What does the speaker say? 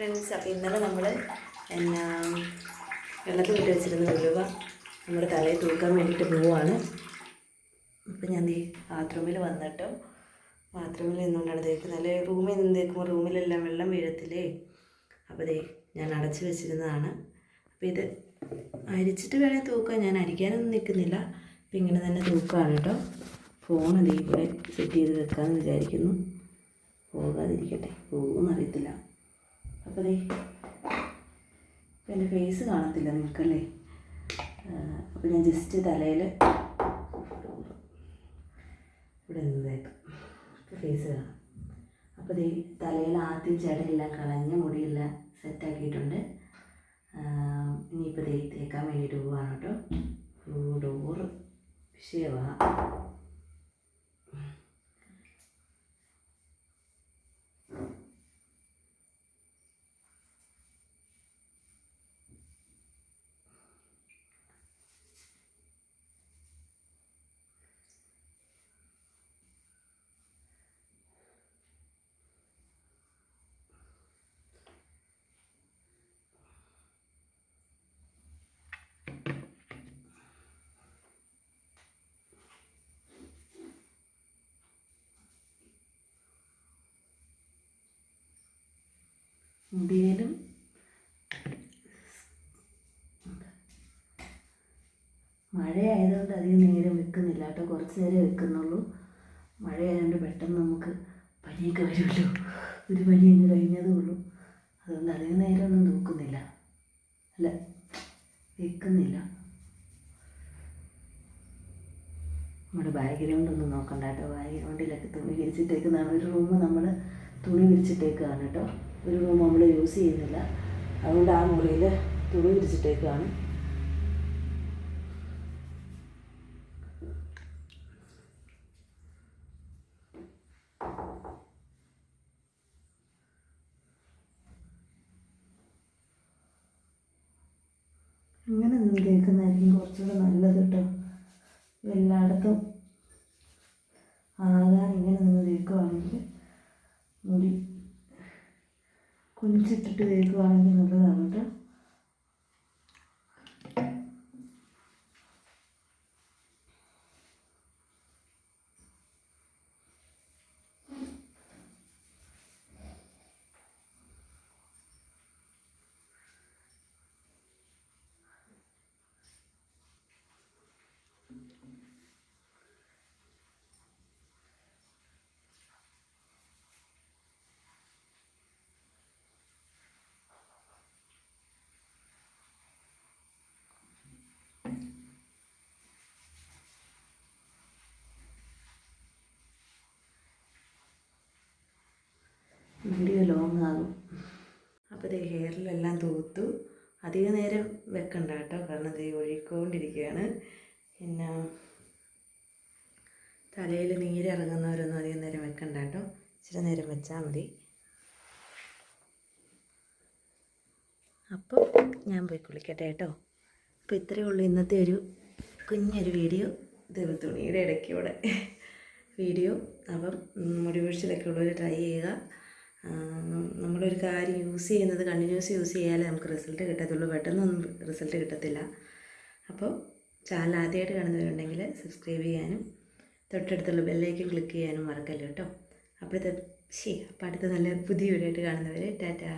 Friends അപ്പോൾ ഇന്നലെ നമ്മൾ എന്നാ വെള്ളത്തിൽ ഇട്ട് വെച്ചിരുന്ന ഉലുവ നമ്മുടെ തലയിൽ തൂക്കാൻ വേണ്ടിയിട്ട് പോവാണ്. അപ്പം ഞാൻ ഈ ബാത്റൂമിൽ വന്നിട്ട്. ബാത്റൂമിൽ നിന്നുകൊണ്ടാണ് തേക്കുന്നത് നല്ല റൂമിൽ നിന്ന് തേക്കുമ്പോൾ റൂമിലെല്ലാം വെള്ളം വീഴത്തില്ലേ? അപ്പോൾ ദേ ഞാൻ അടച്ചു വെച്ചിരുന്നതാണ്. അപ്പോൾ ഇത് അരിച്ചിട്ട് വേണേൽ തൂക്കാം. ഞാൻ അരിക്കാനൊന്നും നിൽക്കുന്നില്ല. അപ്പം ഇങ്ങനെ തന്നെ തൂക്കുകയാണ് കേട്ടോ. ഫോൺ ഇവിടെ സെറ്റ് ചെയ്ത് വെക്കാമെന്ന് വിചാരിക്കുന്നു. പോകാതിരിക്കട്ടെ. പോകുമെന്നറിയത്തില്ല. അപ്പോൾ ദേ എന്റെ ഫേസ് കാണത്തില്ല നിങ്ങൾക്കല്ലേ അപ്പോൾ ഞാൻ ജസ്റ്റ് തലയിൽ ഇവിടെ നിന്ന് തേക്കാം ഫേസ് കാണാം. അപ്പോൾ ദേ തലയിൽ ആദ്യം ജടയെല്ലാം കളഞ്ഞ് മുടിയെല്ലാം സെറ്റാക്കിയിട്ടുണ്ട് ഇനിയിപ്പോൾ ദേ തേക്കാൻ വേണ്ടിയിട്ട് പോവാണ് കേട്ടോ. ഡോറ് വിഷയമാണ് മുടിയിലും മഴയായതുകൊണ്ട് അധികം നേരം വെക്കുന്നില്ല കേട്ടോ. കുറച്ച് നേരം വെക്കുന്നുള്ളൂ. മഴയായതുകൊണ്ട് പെട്ടെന്ന് നമുക്ക് പനിയൊക്കെ വരുമല്ലോ. ഒരു പനി അങ്ങ് കഴിഞ്ഞതേ ഉള്ളൂ. അതുകൊണ്ട് അധികം നേരം ഒന്നും നോക്കുന്നില്ല അല്ല വെക്കുന്നില്ല. നമ്മുടെ ബാഗ്രൗണ്ടൊന്നും നോക്കണ്ട കേട്ടോ. ബാക്ക്ഗ്രൗണ്ടിലൊക്കെ തുണി വിരിച്ചിട്ടേക്കുന്നതാണ്. ഒരു റൂം നമ്മൾ തുണി വിരിച്ചിട്ടേക്കാണ് കേട്ടോ. ഒരു റൂം നമ്മൾ യൂസ് ചെയ്യുന്നില്ല. അതുകൊണ്ട് ആ മുറിയിൽ തുണി വിരിച്ചിട്ടേക്കാണ്. ഇങ്ങനെ നിന്ന് കേൾക്കുന്നതായിരിക്കും കുറച്ചുകൂടെ നല്ലത് കേട്ടോ. എല്ലായിടത്തും ആകാൻ ഇങ്ങനെ നിന്ന് കേൾക്കുകയാണെങ്കിൽ മുടി കുനിച്ചിട്ടിട്ട് വേവിക്കുകയാണെങ്കിൽ നല്ലതാണ് കേട്ടോ. അപ്പോൾ ഹെയറിലെല്ലാം തൂത്തു. അധിക നേരം വെക്കണ്ട കേട്ടോ. കാരണം ഇത് ഒഴുകിക്കൊണ്ടിരിക്കുകയാണ്. പിന്നെ തലയിൽ നീരിറങ്ങുന്നവരൊന്നും അധികം നേരം വെക്കണ്ട കേട്ടോ. ഇച്ചിരി നേരം വെച്ചാൽ മതി. അപ്പോൾ ഞാൻ പോയി കുളിക്കട്ടെ കേട്ടോ. അപ്പോൾ ഇത്രയേ ഉള്ളൂ ഇന്നത്തെ ഒരു കുഞ്ഞൊരു വീഡിയോ. ദൈവ തുണിയുടെ ഇടയ്ക്കൂടെ വീഡിയോ. അപ്പം മുടി വീഴ്ചയിലൊക്കെ ഉള്ളവർ ട്രൈ ചെയ്യുക. നമ്മളൊരു കാര്യം യൂസ് ചെയ്യുന്നത് കണ്ടിന്യൂസ് യൂസ് ചെയ്യാലേ നമുക്ക് റിസൾട്ട് കിട്ടത്തുള്ളൂ. പെട്ടെന്നൊന്നും റിസൾട്ട് കിട്ടത്തില്ല. അപ്പോൾ ചാനൽ ആദ്യമായിട്ട് കാണുന്നവരുണ്ടെങ്കിൽ സബ്സ്ക്രൈബ് ചെയ്യാനും തൊട്ടടുത്തുള്ള ബെല്ലേക്ക് ക്ലിക്ക് ചെയ്യാനും മറക്കല്ലോ കേട്ടോ. അപ്പോഴത്തെ ശരി അപ്പോൾ അടുത്ത നല്ല പുതിയ വീഡിയോ ആയിട്ട് കാണുന്നവരെ ടാറ്റാ.